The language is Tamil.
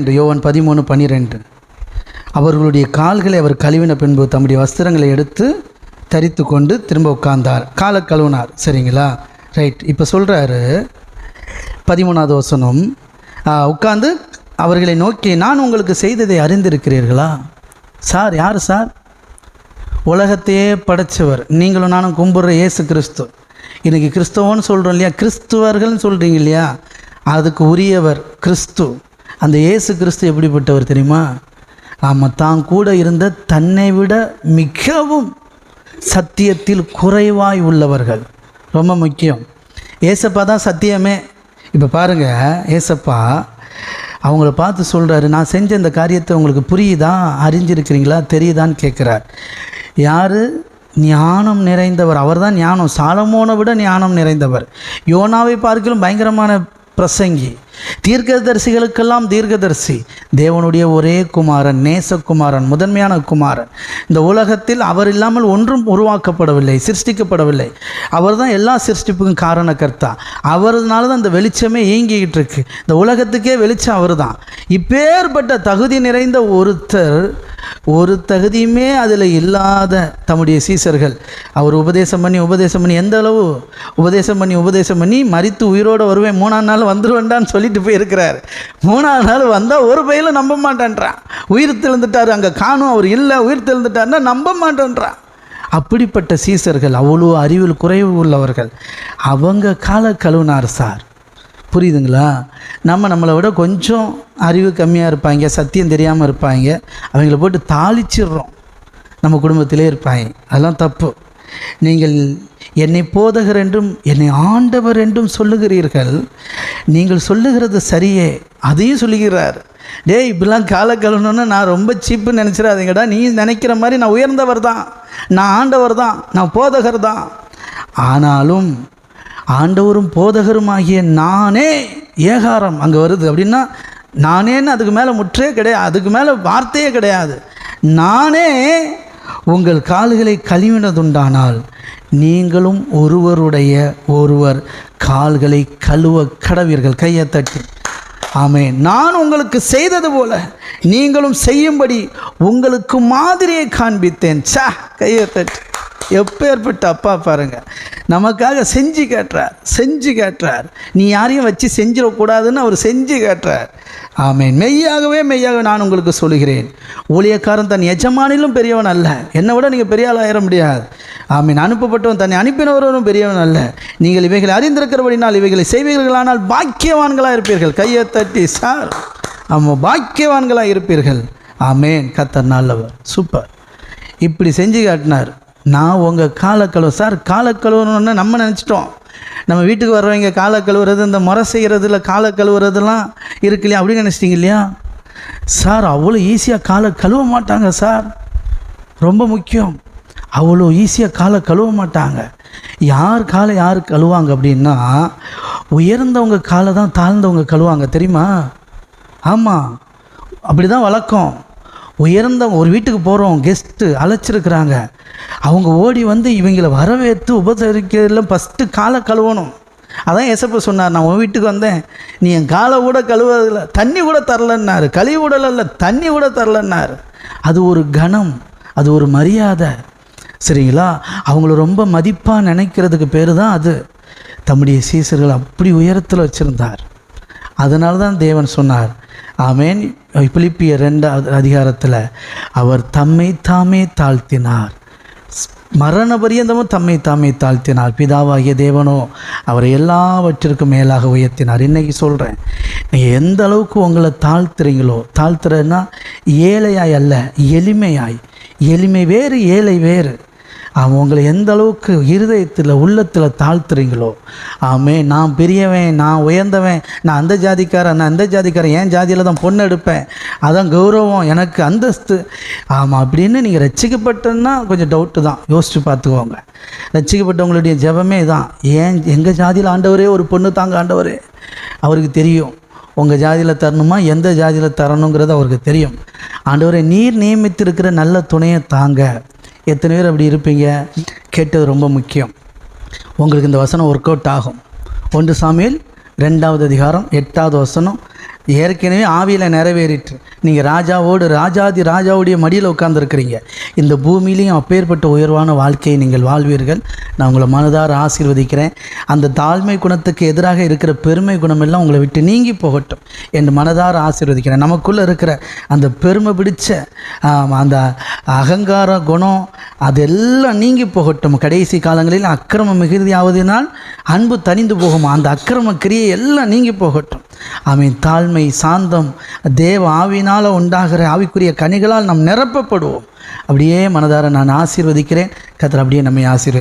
என்று யோவன் பதிமூணு பன்னிரெண்டு அவர்களுடைய கால்களை அவர் கழுவின பின்பு தம்முடைய வஸ்திரங்களை எடுத்து தரித்து கொண்டு திரும்ப உட்கார்ந்தார். காலை கழுவினார். சரிங்களா? ரைட் இப்போ சொல்கிறாரு பதிமூணாவது வசனம். உட்கார்ந்து அவர்களை நோக்கி நான் உங்களுக்கு செய்ததை அறிந்திருக்கிறீர்களா? சார் யார் சார்? உலகத்தையே படைச்சவர். நீங்களும் நானும் கும்பிட்ற இயேசு கிறிஸ்து. இன்றைக்கி கிறிஸ்தவன்னு சொல்கிறோம் இல்லையா? கிறிஸ்துவர்கள்னு சொல்கிறீங்க இல்லையா? அதுக்கு உரியவர் கிறிஸ்து. அந்த இயேசு கிறிஸ்து எப்படிப்பட்டவர் தெரியுமா? ஆமாம் தான் கூட இருந்த தன்னை விட மிகவும் சத்தியத்தில் குறைவாய் உள்ளவர்கள். ரொம்ப முக்கியம். ஏசப்பா தான் சத்தியமே. இப்போ பாருங்கள் ஏசப்பா அவங்கள பார்த்து சொல்கிறாரு நான் செஞ்ச இந்த காரியத்தை உங்களுக்கு புரியுதா? அறிஞ்சிருக்கிறீங்களா? தெரியுதான்னு கேட்குறார் யார்? ஞானம் நிறைந்தவர். அவர் தான் ஞானம். சாலமோனை விட ஞானம் நிறைந்தவர். யோனாவை பார்க்கலும் பயங்கரமான பிரசங்கி. தீர்க்கதரிசிகளுக்கெல்லாம் தீர்க்கதரிசி. தேவனுடைய ஒரே குமாரன் நேசகுமாரன் முதன்மையான குமாரன். இந்த உலகத்தில் அவர் இல்லாமல் ஒன்றும் உருவாக்கப்படவில்லை சிருஷ்டிக்கப்படவில்லை. அவர் தான் எல்லா சிருஷ்டிப்புக்கும் காரணக்கர்த்தா அவர்னால தான் இந்த வெளிச்சமே இயங்கிக்கிட்டு இருக்கு. இந்த உலகத்துக்கே வெளிச்சம் அவர் தான் இப்பேற்பட்ட தகுதி நிறைந்த ஒருத்தர் ஒரு தகுதியுமே அதில் இல்லாத தம்முடைய சீசர்கள். அவர் உபதேசம் பண்ணி உபதேசம் பண்ணி எந்த அளவு உபதேசம் பண்ணி உபதேசம் பண்ணி மறித்து உயிரோடு வருவேன் மூணாம் நாள் வந்துருவேண்டான்னு சொல்லிட்டு போயிருக்கிறார். மூணாம் நாள் வந்தால் ஒரு பையில் நம்ப மாட்டேன்றான். உயிர் தெழுந்துட்டார் அங்கே காணும் அவர் இல்லை உயிர் தெழுந்துட்டார்னா நம்ப மாட்டேன்றான். அப்படிப்பட்ட சீசர்கள் அவ்வளோ அறிவில் குறைவு உள்ளவர்கள். அவங்க கால கழுவினார் சார். புரியுதுங்களா? நம்ம நம்மளை விட கொஞ்சம் அறிவு கம்மியாக இருப்பாங்க சத்தியம் தெரியாமல் இருப்பாங்க. அவங்கள போட்டு தாளிச்சிடுறோம். நம்ம குடும்பத்திலே இருப்பாங்க. அதெல்லாம் தப்பு. நீங்கள் என்னை போதகர் என்றும் என்னை ஆண்டவர் என்றும் சொல்லுகிறீர்கள். நீங்கள் சொல்லுகிறது சரியே. அதையும் சொல்லுகிறார். டேய் இப்படிலாம் கால கழுவணுன்னு நான் ரொம்ப சீப்புன்னு நினச்சிடாதீங்கடா. நீ நினைக்கிற மாதிரி நான் உயர்ந்தவர் தான். நான் ஆண்டவர் தான். நான் போதகர் தான். ஆனாலும் ஆண்டவரும் போதகருமாகிய நானே ஏகாரம் அங்கே வருது. அப்படின்னா நானேன்னு அதுக்கு மேலே முற்றே கிடையாது அதுக்கு மேலே வார்த்தையே கிடையாது. நானே உங்கள் கால்களை கழுவினதுண்டானால் நீங்களும் ஒருவருடைய ஒருவர் கால்களை கழுவ கடவீர்கள் கையை தட்டி. ஆமே நான் உங்களுக்கு செய்தது போல நீங்களும் செய்யும்படி உங்களுக்கு மாதிரியை காண்பித்தேன். சா கையை தட்டி. எப்பேற்பட்ட அப்பா பாருங்க. நமக்காக செஞ்சு கேட்டுறார் செஞ்சு கேட்டுறார் நீ யாரையும் வச்சு செஞ்சிடக்கூடாதுன்னு அவர் செஞ்சு கேட்டுறார் ஆமேன். மெய்யாகவே மெய்யாக நான் உங்களுக்கு சொல்கிறேன் ஊழியக்காரன் தன் எஜமானிலும் பெரியவன் அல்ல. என்னை விட நீங்கள் பெரிய ஆள் ஆயிட முடியாது. ஆமீன். அனுப்பப்பட்டவன் தன்னை அனுப்பினவரும் பெரியவன் அல்ல. நீங்கள் இவைகளை அறிந்திருக்கிறபடினால் இவைகளை செய்வீர்களானால் பாக்கியவான்களாக இருப்பீர்கள். கையை தட்டி சார் ஆமாம் பாக்கியவான்களாக இருப்பீர்கள். ஆமேன். கத்தர் நல்லவர். சூப்பர். இப்படி செஞ்சு காட்டினார். நான் உங்கள் காலை சார் காலை நம்ம நினச்சிட்டோம். நம்ம வீட்டுக்கு வர்றவங்க காலை கழுவுறது இந்த முறை செய்கிறதுல காலை கழுவுறதுலாம் இருக்கு இல்லையா? அப்படின்னு நினச்சிட்டிங்க இல்லையா? சார் அவ்வளோ ஈஸியாக காலை கழுவ மாட்டாங்க சார். ரொம்ப முக்கியம். அவ்வளோ ஈஸியாக காலை கழுவ மாட்டாங்க. யார் காலை யார் கழுவாங்க அப்படின்னா உயர்ந்தவங்க காலை தான் தாழ்ந்தவங்க கழுவாங்க தெரியுமா? ஆமாம் அப்படி தான் வழக்கம். உயர்ந்தவங்க ஒரு வீட்டுக்கு போகிறோம் கெஸ்ட்டு அழைச்சிருக்கிறாங்க. அவங்க ஓடி வந்து இவங்களை வரவேற்று உபசரிக்கிறதுல ஃபஸ்ட்டு காலை கழுவணும். அதான் எசப்ப சொன்னார் நான் உன் வீட்டுக்கு வந்தேன். நீ என் காலை கூட கழுவதில்ல தண்ணி கூட தரலன்னாரு. கழுவி விடல தண்ணி கூட தரலன்னார். அது ஒரு கணம் அது ஒரு மரியாதை. சரிங்களா? அவங்கள ரொம்ப மதிப்பாக நினைக்கிறதுக்கு பேர் தான் அது. தம்முடைய சீசர்கள் அப்படி உயரத்தில் வச்சுருந்தார். அதனால தான் தேவன் சொன்னார் ஆமேன். பிலிப்பிய ரெண்டாவது அதிகாரத்தில் அவர் தம்மை தாமே தாழ்த்தினார். மரண பரியந்தமும் தம்மை தாமே தாழ்த்தினார். பிதாவாகிய தேவனோ அவரை எல்லாவற்றிற்கும் மேலாக உயர்த்தினார். இன்றைக்கி சொல்கிறேன் நீங்கள் எந்த அளவுக்கு உங்களை தாழ்த்துறீங்களோ தாழ்த்துறன்னா ஏழையாய் அல்ல எளிமையாய். எளிமை வேறு ஏழை வேறு. அவன் உங்களை எந்த அளவுக்கு இருதயத்தில் உள்ளத்தில் தாழ்த்துறீங்களோ. ஆமே நான் பெரியவன் நான் உயர்ந்தவன் நான் அந்த ஜாதிக்காரன் நான் அந்த ஜாதிக்காரன் என் ஜாதியில் தான் பொண்ணு எடுப்பேன். அதான் கௌரவம் எனக்கு அந்தஸ்து. ஆமாம் அப்படின்னு நீங்கள் ரசிக்கப்பட்டன்னா கொஞ்சம் டவுட்டு தான். யோசித்து பார்த்துக்கோங்க. ரசிக்கப்பட்டவங்களுடைய ஜெபமே தான். ஏன் எங்கள் ஜாதியில் ஆண்டவரே ஒரு பொண்ணு தாங்க ஆண்டவரே? அவருக்கு தெரியும். உங்கள் ஜாதியில் தரணுமா எந்த ஜாதியில் தரணுங்கிறது அவருக்கு தெரியும். ஆண்டவரை நீர் நியமித்திருக்கிற நல்ல துணையை தாங்க. எத்தனை பேர் அப்படி இருப்பீங்க? கேட்டது ரொம்ப முக்கியம். உங்களுக்கு இந்த வசனம் ஒர்க் அவுட் ஆகும். ஒன்று சாமியில் ரெண்டாவது அதிகாரம் எட்டாவது வசனம் ஏற்கனவே ஆவியில் நிறைவேறிட்டு நீங்கள் ராஜாவோடு ராஜாதி ராஜாவுடைய மடியில் உட்காந்துருக்கிறீங்க இந்த பூமியிலையும் அப்பேற்பட்ட உயர்வான வாழ்க்கையை நீங்கள் வாழ்வீர்கள். நான் உங்களை மனதார ஆசீர்வதிக்கிறேன். அந்த தாழ்மை குணத்துக்கு எதிராக இருக்கிற பெருமை குணமெல்லாம் உங்களை விட்டு நீங்கி போகட்டும் என்று மனதார ஆசீர்வதிக்கிறேன். நமக்குள்ளே இருக்கிற அந்த பெருமை பிடிச்ச அந்த அகங்கார குணம் அதெல்லாம் நீங்கி போகட்டும். கடைசி காலங்களில் அக்கிரம மிகுதியாவதினால் அன்பு தனிந்து போகும். அந்த அக்கிரம கிரியை எல்லாம் நீங்கி போகட்டும். ஆமீன். தாழ்மை சாந்தம் தேவ ஆவினால் உண்டாகிற ஆவிக்குரிய கனிகளால் நாம் நிரப்பப்படுவோம். அப்படியே மனதார நான் ஆசீர்வதிக்கிறேன். கத்தர் அப்படியே நம்மை ஆசீர்வதி